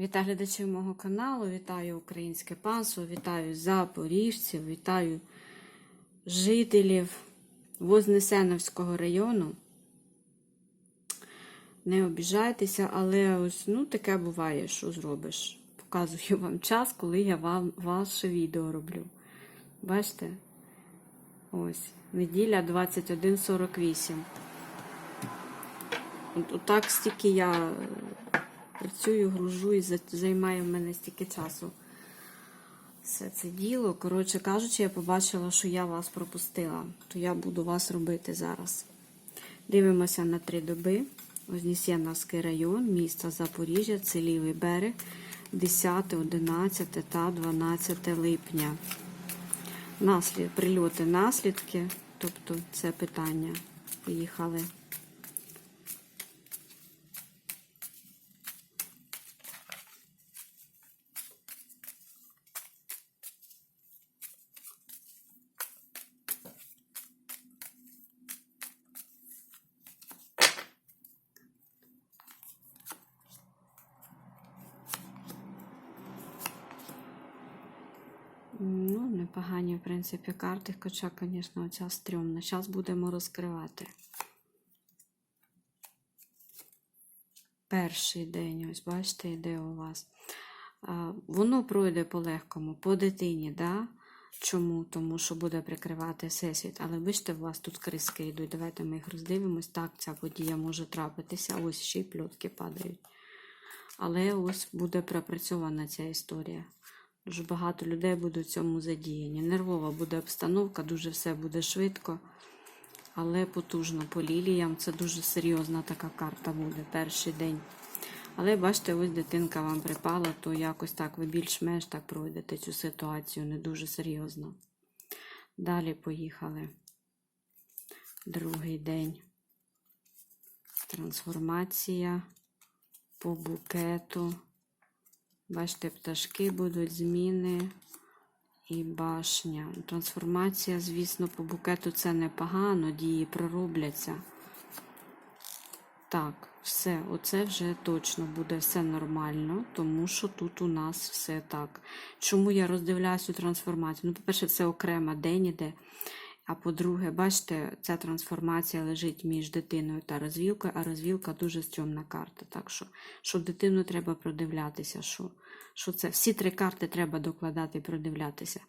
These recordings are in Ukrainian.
Вітаю глядачів мого каналу, вітаю українське панство, вітаю запоріжців, вітаю жителів Вознесеновського району. Не обіжайтеся, але ось ну, таке буває, що зробиш. Показую вам час, коли я вам ваше відео роблю. Бачите? Ось, неділя 21.48. От, отак стільки я працюю, гружу і займає в мене стільки часу. Все це діло. Коротше кажучи, я побачила, що я вас пропустила, то я буду вас робити зараз. Дивимося на три доби. Вознесеновський район, місто Запоріжжя, це лівий берег, 10, 11 та 12 липня. Наслід, прильоти, наслідки, тобто це питання. Поїхали. Непогані, в принципі, карти, хоча, звісно, оця стрьомна. Зараз будемо розкривати. Перший день, ось бачите, йде у вас. Воно пройде по-легкому, по дитині, да? Чому? Тому що буде прикривати всесвіт. Але бачите, у вас тут криски йдуть. Давайте ми їх роздивимось. Так, ця подія може трапитися. Ось ще й пльотки падають. Але ось буде пропрацьована ця історія. Дуже багато людей будуть в цьому задіяні. Нервова буде обстановка, дуже все буде швидко, але потужно по ліліям. Це дуже серйозна така карта буде перший день. Але бачите, ось дитинка вам припала, то якось так ви більш-менш так пройдете цю ситуацію, не дуже серйозно. Далі поїхали. Другий день. Трансформація по букету. Бачите, пташки будуть, зміни і башня. Трансформація, звісно, по букету це непогано, дії проробляться. Так, все, оце вже точно буде все нормально, тому що тут у нас все так. Чому я роздивляюсь цю трансформацію? Ну, по-перше, це окрема день іде. А по-друге, бачите, ця трансформація лежить між дитиною та розвілкою, а розвілка дуже стрьомна карта. Так що, що дитину треба продивлятися, що, що це всі три карти треба докладати і продивлятися.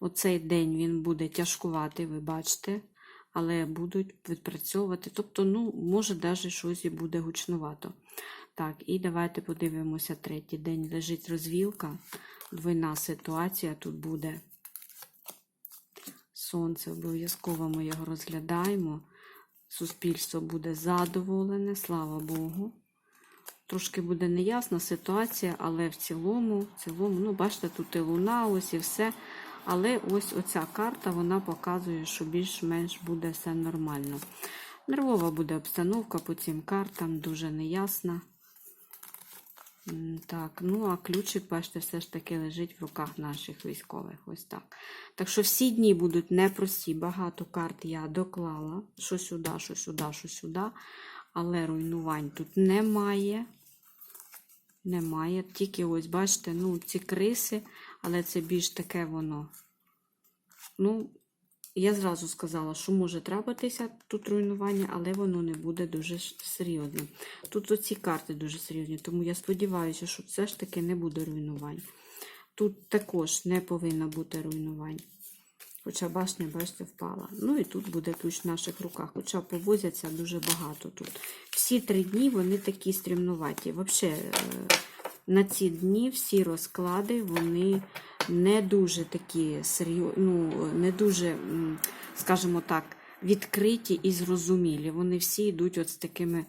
Оцей день він буде тяжкувати, ви бачите, але будуть відпрацьовувати. Тобто, ну, може, навіть щось і буде гучнувато. Так, і давайте подивимося третій день. Лежить розвілка, двойна ситуація тут буде. Сонце обов'язково ми його розглядаємо. Суспільство буде задоволене, слава Богу. Трошки буде неясна ситуація, але в цілому, в цілому, ну, бачите, тут і луна, ось і все. Але ось оця карта вона показує, що більш-менш буде все нормально. Нервова буде обстановка по цим картам, дуже неясна. Так, ну а ключик, бачите, все ж таки лежить в руках наших військових. Ось так. Так що всі дні будуть непрості. Багато карт я доклала. Що сюди, що сюди, що сюди. Але руйнувань тут немає. Немає. Тільки ось, бачите, ну, ці криси, але це більш таке воно. Ну, я зразу сказала, що може трапитися тут руйнування, але воно не буде дуже серйозним. Тут оці карти дуже серйозні, тому я сподіваюся, що все ж таки не буде руйнувань. Тут також не повинно бути руйнувань. Хоча башня, бачите, впала. Ну і тут буде ключ в наших руках. Хоча повозяться дуже багато тут. Всі три дні вони такі стрімнуваті. Взагалі, на ці дні всі розклади, вони не дуже такі серйозні, ну, не дуже, скажімо так, відкриті і зрозумілі. Вони всі йдуть от з такими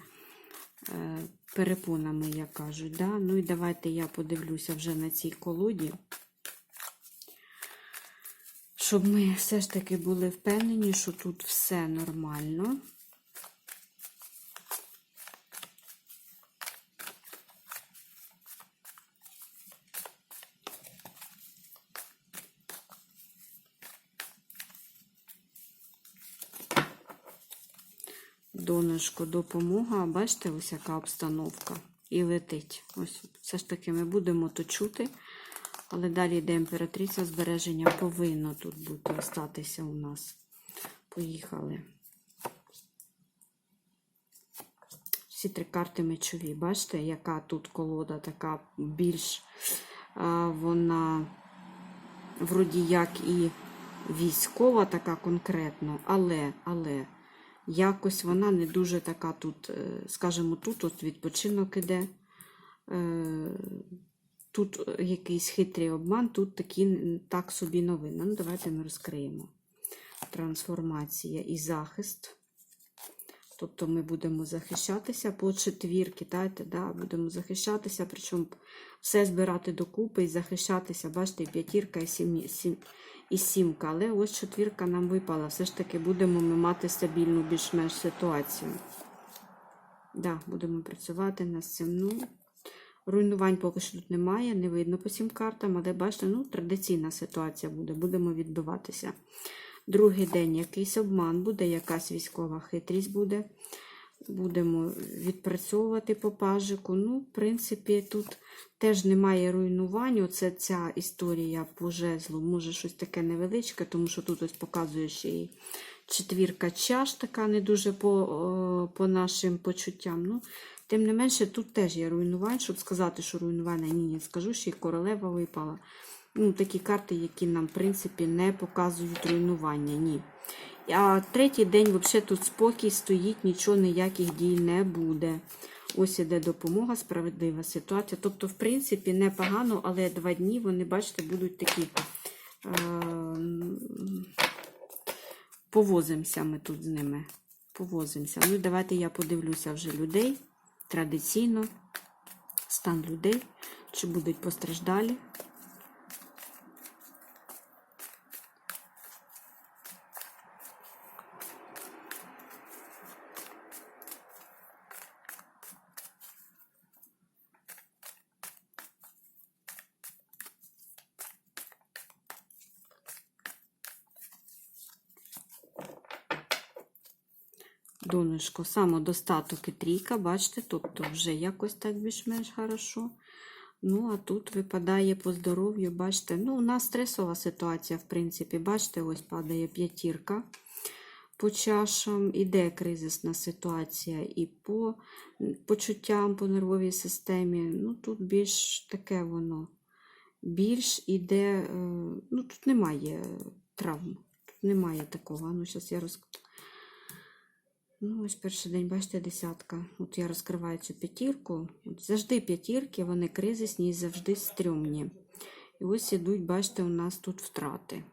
е, перепонами, як кажуть. Да? Ну і давайте я подивлюся вже на цій колоді. Щоб ми все ж таки були впевнені, що тут все нормально. Донечко, допомога. Бачите, ось яка обстановка. і летить. Ось все ж таки ми будемо то чути. Але далі йде імператриця збереження повинно тут бути, остатися у нас. Поїхали. Всі три карти мечові. Бачите, яка тут колода така більш вона вроді як і військова, така конкретно, але, але якось вона не дуже така тут, е, скажімо, тут от відпочинок іде. Е, Тут якийсь хитрий обман, тут такі так собі новини. Ну, давайте ми розкриємо. Трансформація і захист. Тобто ми будемо захищатися по четвірки, да? будемо захищатися, причому все збирати докупи і захищатися. Бачите, і п'ятірка і, сім, сім, і сімка. Але ось четвірка нам випала. Все ж таки будемо ми мати стабільну більш-менш ситуацію. Да, будемо працювати над цим. Ну, руйнувань поки що тут немає, не видно по сім картам, але бачите, ну, традиційна ситуація буде. Будемо відбиватися. Другий день якийсь обман буде, якась військова хитрість буде. Будемо відпрацьовувати по пажику. Ну, в принципі, тут теж немає руйнувань. Оце ця історія по жезлу. Може, щось таке невеличке, тому що тут ось показує ще і четвірка чаш, така не дуже по, по нашим почуттям. Ну, тим не менше, тут теж є руйнувань, щоб сказати, що руйнування ні, не скажу, ще й королева випала. Ну, такі карти, які нам, в принципі, не показують руйнування. Ні. А третій день, взагалі, тут спокій стоїть, нічого, ніяких дій не буде. Ось іде допомога, справедлива ситуація. Тобто, в принципі, непогано, але два дні вони, бачите, будуть такі. Е повозимося ми тут з ними. Повозимося. Ну, давайте я подивлюся вже людей. Традиційно. Стан людей, чи будуть постраждалі. Донечко, самодостаток і трійка, бачите, тобто вже якось так більш-менш хорошо. Ну, а тут випадає по здоров'ю, бачите, ну, у нас стресова ситуація, в принципі, бачите, ось падає п'ятірка по чашам, іде кризисна ситуація і по почуттям, по нервовій системі. Ну, тут більш таке воно, більш іде, е, ну, тут немає травм, тут немає такого. Ну, зараз я розкажу. Ну, ось перший день, бачите, десятка. От я розкриваю цю п'ятірку. Завжди п'ятірки, вони кризисні і завжди стрьомні. І ось ідуть, бачите, у нас тут втрати.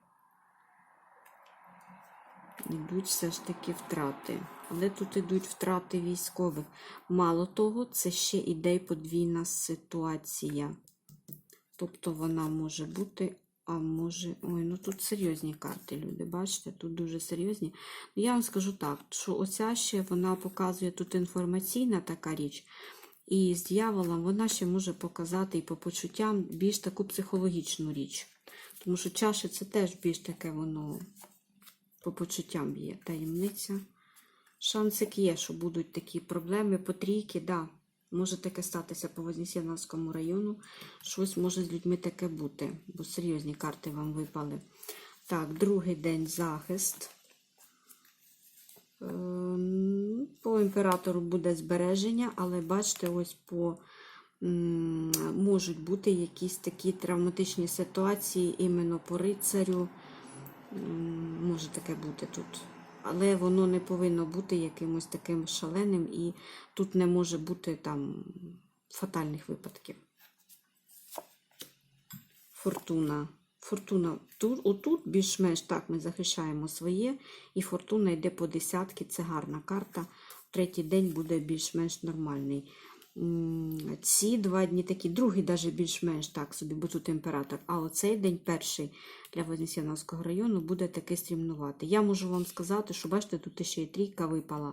Ідуть все ж таки втрати. Але тут ідуть втрати військових. Мало того, це ще іде подвійна ситуація. Тобто вона може бути а може, ой, ну тут серйозні карти, люди, бачите, тут дуже серйозні. Ну, Я вам скажу так, що оця ще вона показує тут інформаційна така річ. І з дьяволом вона ще може показати і по почуттям більш таку психологічну річ. Тому що чаші це теж більш таке воно по почуттям є таємниця. Шансик є, що будуть такі проблеми по трійки, да. Може таке статися по Вознесенському району. Щось може з людьми таке бути, бо серйозні карти вам випали. Так, другий день захист. Ем, по імператору буде збереження, але бачите, ось по можуть бути якісь такі травматичні ситуації іменно по рицарю. Може таке бути тут але воно не повинно бути якимось таким шаленим, і тут не може бути там фатальних випадків. Фортуна. Фортуна тут, отут більш-менш так ми захищаємо своє, і фортуна йде по десятки, це гарна карта. Третій день буде більш-менш нормальний. Ці два дні такі, другий навіть більш-менш так собі, бо тут імператор. А оцей день, перший для Вознесеновського району, буде таки стрімнувати. Я можу вам сказати, що бачите, тут ще й трійка випала.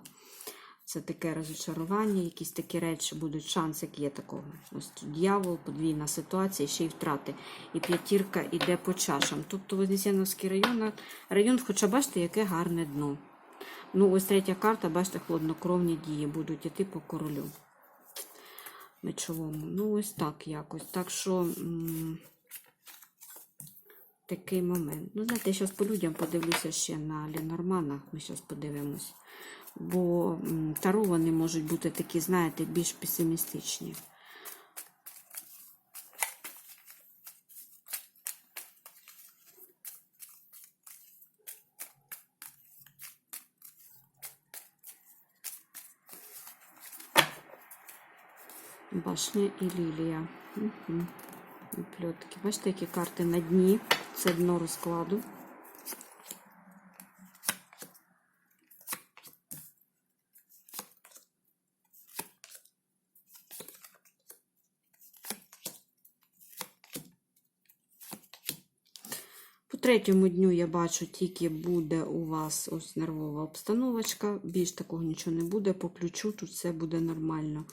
Це таке розчарування, якісь такі речі будуть, шанс, як є такого. Ось тут дьявол, подвійна ситуація, ще й втрати. І п'ятірка йде по чашам. Тобто Вознесеновський район, район, хоча бачите, яке гарне дно. Ну, ось третя карта, бачите, хладнокровні дії будуть йти по королю. Мечовому. Ну, ось так якось. Так що такий момент. Ну, знаєте, я зараз по людям подивлюся ще на Ленорманах. Ми зараз подивимось. Бо таро вони можуть бути такі, знаєте, більш песимістичні. Башня і лілія. Угу. Пльотки. Бачите, які карти на дні. Це дно розкладу. Третьому дню я бачу, тільки буде у вас ось нервова обстановочка. Більш такого нічого не буде. По ключу тут все буде нормально.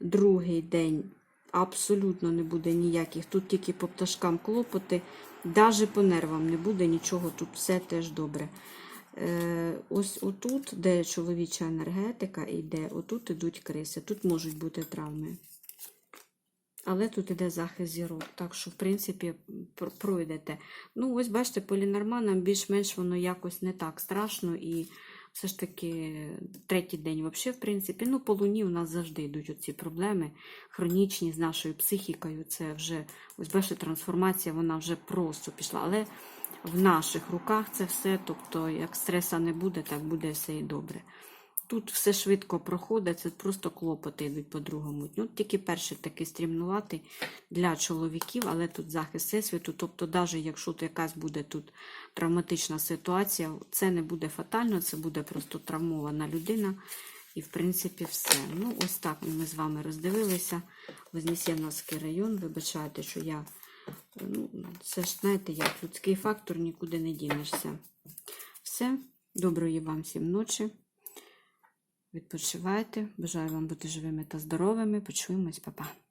Другий день абсолютно не буде ніяких. Тут тільки по пташкам клопоти, навіть по нервам не буде нічого, тут все теж добре. Е, ось отут, де чоловіча енергетика йде, отут ідуть криси. Тут можуть бути травми. Але тут іде захист зірок, так що, в принципі, пройдете. Ну, ось бачите, по лінорманам більш-менш воно якось не так страшно. І все ж таки третій день, взагалі, в принципі, ну, по луні у нас завжди йдуть оці проблеми хронічні з нашою психікою. Це вже, ось бачите, трансформація, вона вже просто пішла. Але в наших руках це все, тобто, як стреса не буде, так буде все і добре. Тут все швидко проходить, це просто клопоти йдуть по другому дню. Тільки перший такий стрімнуватий для чоловіків, але тут захист всесвіту. Тобто, навіть якщо якась буде тут травматична ситуація, це не буде фатально, це буде просто травмована людина. І, в принципі, все. Ну, ось так ми з вами роздивилися. Вознесенівський район. Вибачайте, що я. Ну, це ж, знаєте, як людський фактор нікуди не дінешся. Все. Доброї вам всім ночі. Відпочивайте. Бажаю вам бути живими та здоровими. Почуємось, Па-па.